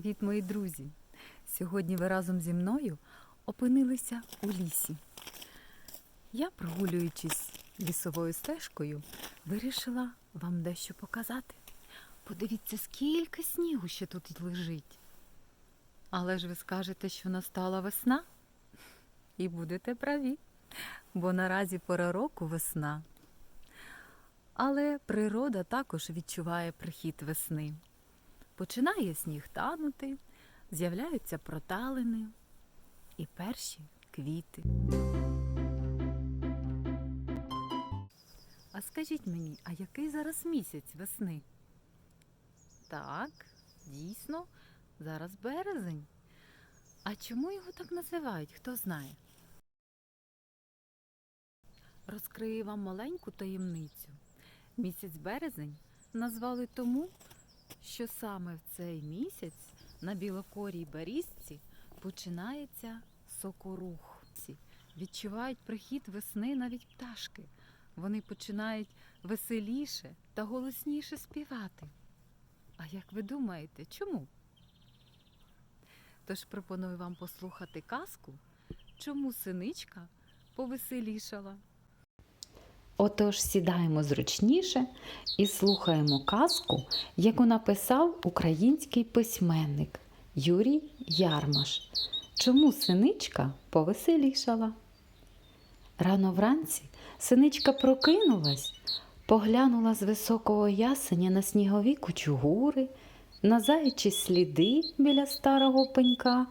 друзі! Сьогодні ви разом зі мною опинилися у лісі. Я, прогулюючись лісовою стежкою, вирішила вам дещо показати. Подивіться, скільки снігу ще тут лежить. Але ж ви скажете, що настала весна? І будете праві, бо наразі пора року весна. Але природа також відчуває прихід весни. Починає сніг танути, з'являються проталини і перші квіти. А скажіть мені, а який зараз місяць весни? Так, дійсно, зараз березень. А чому його так називають, хто знає? Розкрию вам маленьку таємницю. Місяць березень назвали тому, що саме в цей місяць на білокорій берізці починається сокорух. Відчувають прихід весни навіть пташки. Вони починають веселіше та голосніше співати. А як ви думаєте, чому? Тож пропоную вам послухати казку, чому синичка повеселішала. Отож сідаємо зручніше і слухаємо казку, яку написав український письменник Юрій Ярмаш. Чому синичка повеселішала? Рано вранці синичка прокинулась, поглянула з високого ясеня на снігові кучугури, на заячі сліди біля старого пенька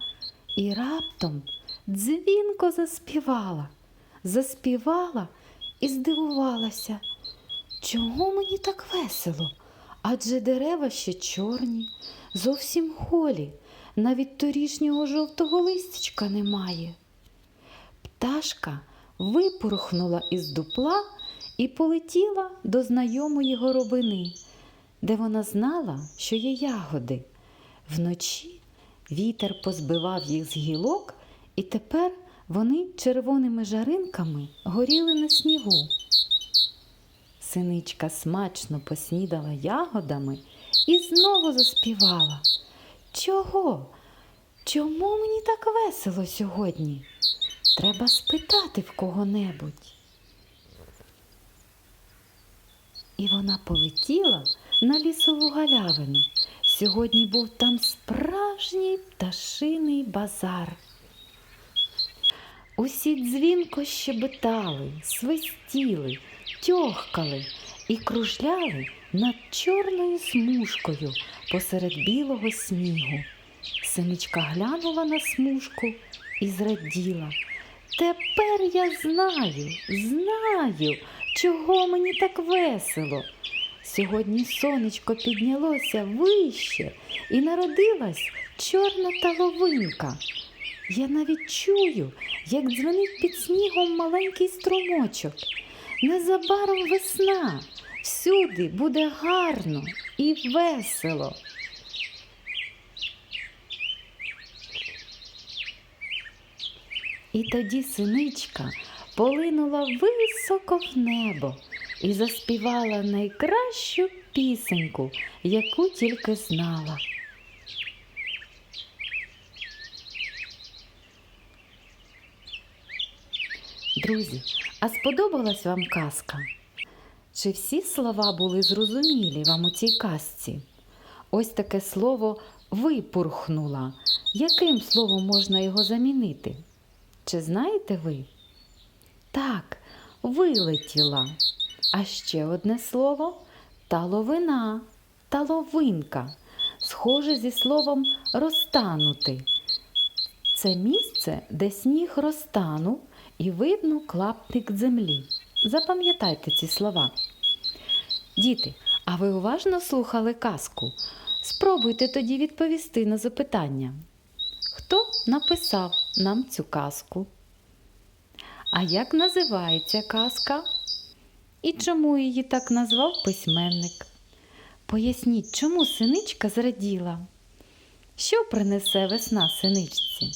і раптом дзвінко заспівала, заспівала і здивувалася, чого мені так весело? Адже дерева ще чорні, зовсім голі, навіть торішнього жовтого листячка немає. Пташка випорхнула із дупла і полетіла до знайомої горобини, де вона знала, що є ягоди. Вночі вітер позбивав їх з гілок, і тепер вони червоними жаринками горіли на снігу. Синичка смачно поснідала ягодами і знову заспівала. Чого? Чому мені так весело сьогодні? Треба спитати в кого-небудь. І вона полетіла на лісову галявину. Сьогодні був там справжній пташиний базар. Усі дзвінко щебетали, свистіли, тьохкали і кружляли над чорною смужкою посеред білого снігу. Синичка глянула на смужку і зраділа. Тепер я знаю, знаю, чого мені так весело. Сьогодні сонечко піднялося вище і народилась чорна таловинка. Я навіть чую, як дзвенить під снігом маленький струмочок. Незабаром весна. Всюди буде гарно і весело. І тоді синичка полинула високо в небо і заспівала найкращу пісеньку, яку тільки знала. Друзі, а сподобалась вам казка? Чи всі слова були зрозумілі вам у цій казці? Ось таке слово випурхнула. Яким словом можна його замінити? Чи знаєте ви? Так, вилетіла. А ще одне слово таловина, таловинка, схоже зі словом розтанути. Це місце, де сніг розтанув і видно клаптик землі. Запам'ятайте ці слова. Діти, а ви уважно слухали казку? Спробуйте тоді відповісти на запитання. Хто написав нам цю казку? А як називається казка? І чому її так назвав письменник? Поясніть, чому синичка зраділа? Що принесе весна синичці?